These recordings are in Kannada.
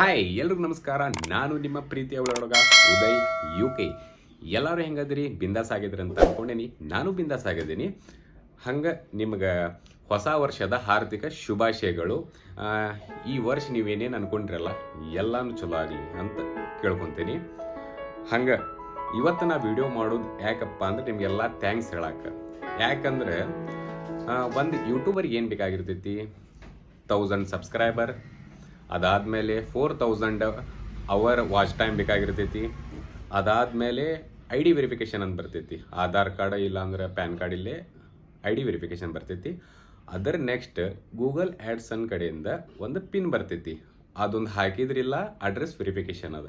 ಹಾಯ್ ಎಲ್ರಿಗೂ ನಮಸ್ಕಾರ. ನಾನು ನಿಮ್ಮ ಪ್ರೀತಿಯ ಒಳಗ ಉದಯ್ ಯು ಕೆ ಎಲ್ಲರೂ ಹೆಂಗದ್ರಿ? ಬಿಂದಾಸ್ ಆಗಿದ್ರಿ ಅಂತ ಅನ್ಕೊಂಡೇನಿ. ನಾನು ಬಿಂದಾಸ್ ಆಗಿದ್ದೀನಿ. ಹಂಗೆ ನಿಮ್ಗೆ ಹೊಸ ವರ್ಷದ ಹಾರ್ದಿಕ ಶುಭಾಶಯಗಳು. ಈ ವರ್ಷ ನೀವೇನೇನು ಅನ್ಕೊಂಡ್ರಲ್ಲ, ಎಲ್ಲಾನು ಚಲೋ ಆಗಲಿ ಅಂತ ಕೇಳ್ಕೊತೀನಿ. ಹಂಗೆ, ಇವತ್ತು ನಾ ವಿಡಿಯೋ ಮಾಡೋದು ಯಾಕಪ್ಪ ಅಂದ್ರೆ ನಿಮಗೆಲ್ಲ ಥ್ಯಾಂಕ್ಸ್ ಹೇಳಕ್ಕ ಯಾಕಂದ್ರೆ ಒಂದು ಯೂಟ್ಯೂಬರ್ಗೆ ಏನು ಬೇಕಾಗಿರ್ತೈತಿ? ತೌಸಂಡ್ ಸಬ್ಸ್ಕ್ರೈಬರ್ ಅದಾದಮೇಲೆ four thousand hour watch time ಬೇಕಾಗಿರ್ತೈತಿ. ಅದಾದಮೇಲೆ ಐ ಡಿ ವೆರಿಫಿಕೇಷನ್ ಅಂತ ಬರ್ತೈತಿ. ಆಧಾರ್ ಕಾರ್ಡ್ ಇಲ್ಲಾಂದ್ರೆ ಪ್ಯಾನ್ ಕಾರ್ಡ್ ಇಲ್ಲೇ ಐ ಡಿ ವೆರಿಫಿಕೇಷನ್ ಬರ್ತೈತಿ. ಅದರ ನೆಕ್ಸ್ಟ್ ಗೂಗಲ್ ಆ್ಯಡ್ಸನ್ ಕಡೆಯಿಂದ ಒಂದು ಪಿನ್ ಬರ್ತೈತಿ. ಅದೊಂದು ಹಾಕಿದ್ರಿಲ್ಲ ಅಡ್ರೆಸ್ ವೆರಿಫಿಕೇಷನ್ ಅದ.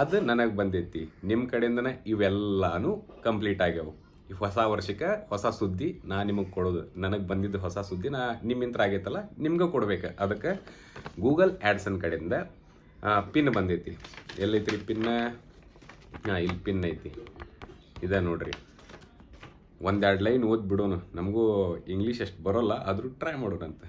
ಅದು ನನಗೆ ಬಂದೈತಿ. ನಿಮ್ಮ ಕಡೆಯಿಂದನೇ ಇವೆಲ್ಲಾನು ಕಂಪ್ಲೀಟ್ ಆಗ್ಯಾವ. ಹೊಸ ವರ್ಷಕ್ಕೆ ಹೊಸ ಸುದ್ದಿ ನಾ ನಿಮಗೆ ಕೊಡೋದು. ನನಗೆ ಬಂದಿದ್ದು ಹೊಸ ಸುದ್ದಿ ನಾ ನಿಮ್ಮಿಂತ್ರ ಆಗೈತಲ್ಲ, ನಿಮ್ಗೆ ಕೊಡ್ಬೇಕು. ಅದಕ್ಕೆ ಗೂಗಲ್ ಆ್ಯಡ್ಸನ್ ಕಡೆಯಿಂದ ಪಿನ್ ಬಂದೈತಿ. ಎಲ್ಲೈತ್ರಿ ಪಿನ್ ಹಾಂ, ಇಲ್ಲಿ ಪಿನ್ ಐತಿ. ಇದ ನೋಡ್ರಿ. ಒಂದೆರಡು ಲೈನ್ ಓದ್ ಬಿಡೋನು. ನಮಗೂ ಇಂಗ್ಲೀಷ್ ಅಷ್ಟು ಬರೋಲ್ಲ, ಆದರೂ try ಮಾಡೋಣಂತ.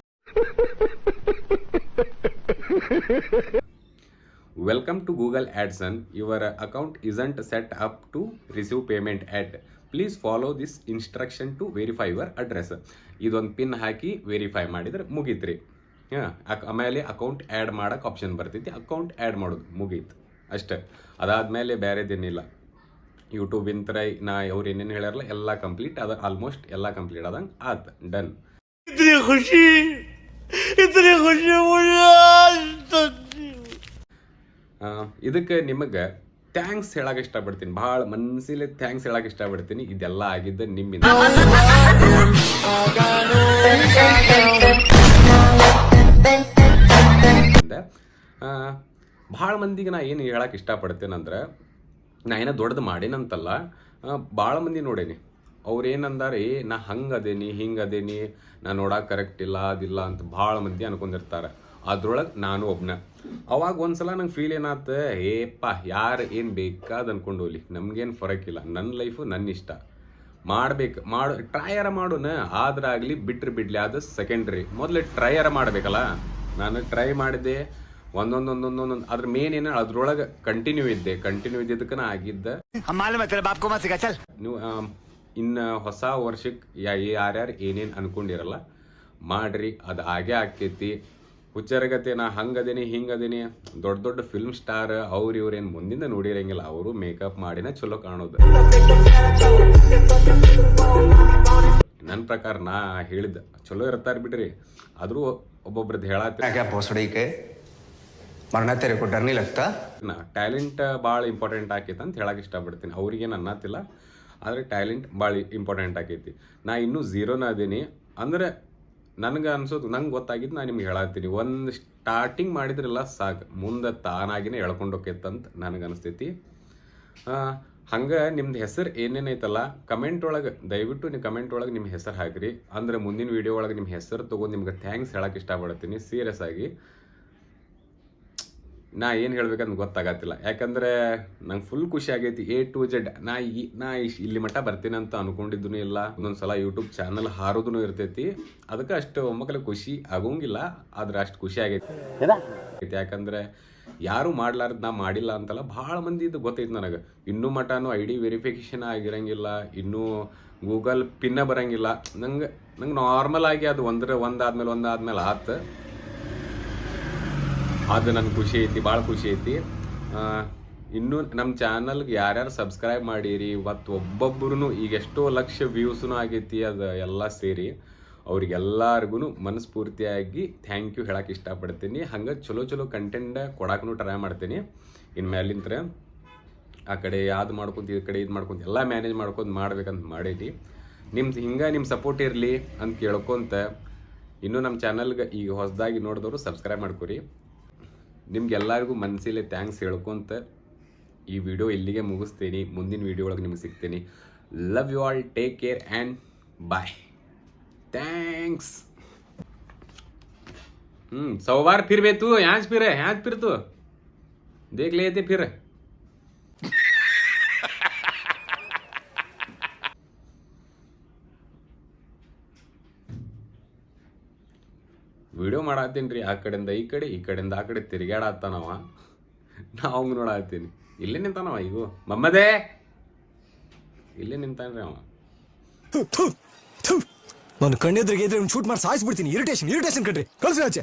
Welcome to Google AdSense your account isn't set up to receive payment at. Please follow this instruction to verify your address ಇದೊಂದು ಪಿನ್ ಹಾಕಿ ವೆರಿಫೈ ಮಾಡಿದ್ರೆ ಮುಗೀತ್ರಿ. ಹಾಂ ಆಮೇಲೆ ಅಕೌಂಟ್ ಆ್ಯಡ್ ಮಾಡೋಕ್ಕೆ ಆಪ್ಷನ್ ಬರ್ತೈತಿ. ಅಕೌಂಟ್ ಆ್ಯಡ್ ಮಾಡೋದು ಮುಗೀತು. ಅಷ್ಟೇ. ಅದಾದಮೇಲೆ ಬೇರೆದೇನಿಲ್ಲ. ಯೂಟ್ಯೂಬಿಂತರ ನಾ ಅವ್ರು ಏನೇನು ಹೇಳ್ಯಾರಲ್ಲ ಎಲ್ಲ ಕಂಪ್ಲೀಟ್ ಅದ ಆಲ್ಮೋಸ್ಟ್ ಎಲ್ಲ ಕಂಪ್ಲೀಟ್ ಆದಂಗೆ ಆತ. ಡನ್ ಖುಷಿ. ಖುಷಿ ಇದಕ್ಕೆ ನಿಮಗೆ ಥ್ಯಾಂಕ್ಸ್ ಹೇಳಕ್ಕೆ ಇಷ್ಟಪಡ್ತೀನಿ. ಭಾಳ ಮನಸ್ಸಿಲೆ ಥ್ಯಾಂಕ್ಸ್ ಹೇಳಕ್ಕೆ ಇಷ್ಟಪಡ್ತೀನಿ. ಇದೆಲ್ಲ ಆಗಿದ್ದು ನಿಮ್ಮಿಂದ. ಭಾಳ ಮಂದಿಗೆ ನಾ ಏನು ಹೇಳಕ್ ಇಷ್ಟಪಡ್ತೇನಂದ್ರೆ ನಾ ಏನೋ ದೊಡ್ಡದು ಮಾಡೇನಂತಲ್ಲ ಭಾಳ ಮಂದಿ ನೋಡೇನಿ. ಅವ್ರು ಏನಂದಾರ ಏ, ನಾ ಹಂಗೆ ಅದೇನಿ ಹಿಂಗೆ ಅದೇನಿ ನಾ ನೋಡಕ್ಕೆ ಕರೆಕ್ಟ್ ಇಲ್ಲ, ಅದಿಲ್ಲ ಅಂತ ಭಾಳ ಮಂದಿ ಅನ್ಕೊಂಡಿರ್ತಾರೆ. ಅದ್ರೊಳಗೆ ನಾನು ಒಬ್ಬನ ಅವಾಗ ಒಂದ್ಸಲ ನಂಗೆ ಫೀಲ್ ಏನಾತ ಏಪ್ಪ ಯಾರು ಏನು ಬೇಕಾದ ಅನ್ಕೊಂಡು ಹೋಗ್ಲಿ. ನಮಗೇನು ಫರಕಿಲ್ಲ ನನ್ನ ಲೈಫು ನನ್ನ ಇಷ್ಟ. ಮಾಡ್ಬೇಕು ಮಾಡು ಟ್ರೈಯರ ಮಾಡೋಣ ಆದ್ರಾಗಲಿ ಬಿಟ್ರೆ ಬಿಡ್ಲಿ. ಅದು ಸೆಕೆಂಡ್ರಿ ಮೊದಲು ಟ್ರೈಯರ ಮಾಡಬೇಕಲ್ಲ? ನಾನು ಟ್ರೈ ಮಾಡಿದೆ ಒಂದೊಂದೊಂದೊಂದೊಂದೊಂದು. ಅದ್ರ ಮೇನ್ ಏನ ಅದ್ರೊಳಗೆ ಕಂಟಿನ್ಯೂ ಇದ್ದೆ. ಕಂಟಿನ್ಯೂ ಇದ್ದಿದ್ದಕ್ಕನ ಆಗಿದ್ದ. ನೀವು ಇನ್ನು ಹೊಸ ವರ್ಷಕ್ಕೆ ಯಾ ಯಾರ್ಯಾರು ಏನೇನು ಅನ್ಕೊಂಡಿರಲ್ಲ ಮಾಡ್ರಿ. ಅದು ಹಾಗೆ ಆಕೈತಿ ಹುಚ್ಚರಗತೇನ ಹಂಗದೇನಿ ಹಿಂಗದೇನಿ. ದೊಡ್ಡ ದೊಡ್ಡ ಫಿಲ್ಮ್ ಸ್ಟಾರ್ ಅವ್ರು ಇವ್ರೇನು ಮುಂದಿಂದ ನೋಡಿರಂಗಿಲ್ಲ ಅವರು ಮೇಕಪ್ ಮಾಡಿನ ಚಲೋ ಕಾಣೋದು. ನನ್ನ ಪ್ರಕಾರ ನಾ ಹೇಳಿದ ಚಲೋ ಇರ್ತಾರ ಬಿಡ್ರಿ. ಆದರೂ ಒಬ್ಬೊಬ್ರದ್ದು ಹೇಳತ್ತೆ ಮರಣ ತೆರೆ ಕೊಟ್ಟರ್ನಿ ನಾ ಟ್ಯಾಲೆಂಟ್ ಭಾಳ ಇಂಪಾರ್ಟೆಂಟ್ ಆಕೈತೆ ಅಂತ ಹೇಳಕ್ಕೆ ಇಷ್ಟಪಡ್ತೀನಿ. ಅವ್ರಿಗೇನು ಅನ್ನತ್ತಿಲ್ಲ ಆದ್ರೆ ಟ್ಯಾಲೆಂಟ್ ಭಾಳ ಇಂಪಾರ್ಟೆಂಟ್ ಆಕೈತಿ. ನಾ ಇನ್ನೂ ಝೀರೋನ ಅದೀನಿ. ಅಂದ್ರೆ ನನಗೆ ಅನ್ಸೋದು, ನಂಗೆ ಗೊತ್ತಾಗಿದ್ದು ನಾನು ನಿಮ್ಗೆ ಹೇಳತ್ತೀನಿ ಒಂದು ಸ್ಟಾರ್ಟಿಂಗ್ ಮಾಡಿದ್ರಲ್ಲ ಸಾಕು. ಮುಂದೆ ತಾನಾಗಿನೇ ಎಳ್ಕೊಂಡು ಹೋಕೈತಂತ ನನಗೆ ಅನಿಸ್ತೈತಿ. ಹಂಗೆ ನಿಮ್ದು ಹೆಸರು ಏನೇನೈತಲ್ಲ ಕಮೆಂಟ್ ಒಳಗೆ, ದಯವಿಟ್ಟು ನೀವು ಕಮೆಂಟ್ ಒಳಗೆ ನಿಮ್ಮ ಹೆಸರು ಹಾಕಿರಿ. ಅಂದರೆ ಮುಂದಿನ ವೀಡಿಯೋ ಒಳಗೆ ನಿಮ್ಮ ಹೆಸರು ತೊಗೊಂಡು ನಿಮ್ಗೆ ಥ್ಯಾಂಕ್ಸ್ ಹೇಳಕ್ಕೆ ಇಷ್ಟಪಡ್ತೀನಿ ಸೀರಿಯಸ್ ಆಗಿ. ನಾ ಏನು ಹೇಳ್ಬೇಕಂತ ಗೊತ್ತಾಗತ್ತಿಲ್ಲ. ಯಾಕಂದ್ರೆ ನಂಗೆ ಫುಲ್ ಖುಷಿ ಆಗೈತಿ ಎ ಟು ಜೆಡ್ ನಾ ಈ ನಾ ಇಶ್- ಇಲ್ಲಿ ಮಟ್ಟ ಬರ್ತೀನಿ ಅಂತ ಅನ್ಕೊಂಡಿದ್ದು ಇಲ್ಲ. ಒಂದೊಂದು ಸಲ ಯೂಟ್ಯೂಬ್ ಚಾನಲ್ ಹಾರೋದು ಇರ್ತೈತಿ. ಅದಕ್ಕೆ ಅಷ್ಟು ಒಮ್ಮಕ್ಕಲೆ ಖುಷಿ ಆಗೋಂಗಿಲ್ಲ. ಆದ್ರೆ ಅಷ್ಟು ಖುಷಿ ಆಗೈತಿ. ಯಾಕಂದ್ರೆ ಯಾರು ಮಾಡ್ಲಾರ್ದು ನಾ ಮಾಡಿಲ್ಲ ಅಂತಲ್ಲ ಭಾಳ ಮಂದಿ ಇದು ಗೊತ್ತೈತಿ ನನಗೆ. ಇನ್ನೂ ಮಟನು ಐ ಡಿ ವೆರಿಫಿಕೇಶನ್ ಆಗಿರಂಗಿಲ್ಲ. ಇನ್ನೂ ಗೂಗಲ್ ಪಿನ್ನ ಬರಂಗಿಲ್ಲ. ನಂಗೆ ನಂಗೆ ನಾರ್ಮಲ್ ಆಗಿ ಅದು ಒಂದ್ರ ಒಂದಾದ್ಮೇಲೆ ಒಂದಾದ್ಮೇಲೆ ಆತು. ಅದು ನನ್ನ ಖುಷಿ ಐತಿ ಭಾಳ ಖುಷಿ ಐತಿ. ಇನ್ನೂ ನಮ್ಮ ಚಾನಲ್ಗೆ ಯಾರ್ಯಾರು ಸಬ್ಸ್ಕ್ರೈಬ್ ಮಾಡೀರಿ, ಇವತ್ತು ಒಬ್ಬೊಬ್ಬರು ಈಗ ಎಷ್ಟೋ ಲಕ್ಷ ವ್ಯೂಸ್ನು ಆಗೈತಿ, ಅದು ಎಲ್ಲ ಸೇರಿ. ಅವ್ರಿಗೆಲ್ಲರಿಗೂ ಮನಸ್ಫೂರ್ತಿಯಾಗಿ ಥ್ಯಾಂಕ್ ಯು ಹೇಳಕ್ಕೆ ಇಷ್ಟಪಡ್ತೀನಿ. ಹಂಗೆ ಚಲೋ ಚಲೋ ಕಂಟೆಂಟ್ ಕೊಡಕ್ಕೂ ಟ್ರೈ ಮಾಡ್ತೀನಿ. ಇನ್ನು ಮೇಲಿಂತ್ರ ಆ ಕಡೆ ಯಾವ್ದು ಮಾಡ್ಕೊಂತ, ಈ ಕಡೆ ಇದು ಮಾಡ್ಕೊಂತ, ಎಲ್ಲ ಮ್ಯಾನೇಜ್ ಮಾಡ್ಕೊಂಡು ಮಾಡ್ಬೇಕಂತ ಮಾಡೀನಿ. ನಿಮ್ದು ಹಿಂಗೆ ನಿಮ್ಮ ಸಪೋರ್ಟ್ ಇರಲಿ ಅಂತ ಕೇಳ್ಕೊಂತ ಇನ್ನೂ ನಮ್ಮ ಚಾನಲ್ಗೆ ಈಗ ಹೊಸದಾಗಿ ನೋಡಿದವರು ಸಬ್ಸ್ಕ್ರೈಬ್ ಮಾಡ್ಕೊರಿ. ನಿಮ್ಗೆಲ್ಲರಿಗೂ ಮನಸ್ಸಲ್ಲಿ ಥ್ಯಾಂಕ್ಸ್ ಹೇಳ್ಕೊಂತ ಈ ವಿಡಿಯೋ ಇಲ್ಲಿಗೆ ಮುಗಿಸ್ತೀನಿ ಮುಂದಿನ ವಿಡಿಯೋ ಒಳಗೆ ನಿಮ್ಗೆ ಸಿಗ್ತೀನಿ love you all take care and bye thanks हम्म सौ बार फिर बे तू यहाँ से फिर है यहाँ से फिर तू देख लेते फिर ವಿಡಿಯೋ ಮಾಡತ್ತೀನಿ ರೀ ಆ ಕಡೆಯಿಂದ ಈ ಕಡೆ, ಈ ಕಡೆಯಿಂದ ಆ ಕಡೆ ತಿರುಗಾಡತ್ತಾನವ ನಾ ಅವಂಗೆ ನೋಡತ್ತೀನಿ. ಇಲ್ಲೇ ನಿಂತಾನವ ಈಗ. ಮಮ್ಮದೇ! ಇಲ್ಲೇ ನಿಂತಾನ್ರಿ ಅವ. ನಾನು ಕಣ್ಣೆದ್ರಿಗೆ ಶೂಟ್ ಮಾಡಿ ಸಾಯಿಸ್ಬಿಡ್ತೀನಿ. ಇರಿಟೇಷನ್ ಇರಿಟೇಷನ್ ಕಣ್ರಿ. ಕಳ್ಸಿ ಆಚೆ.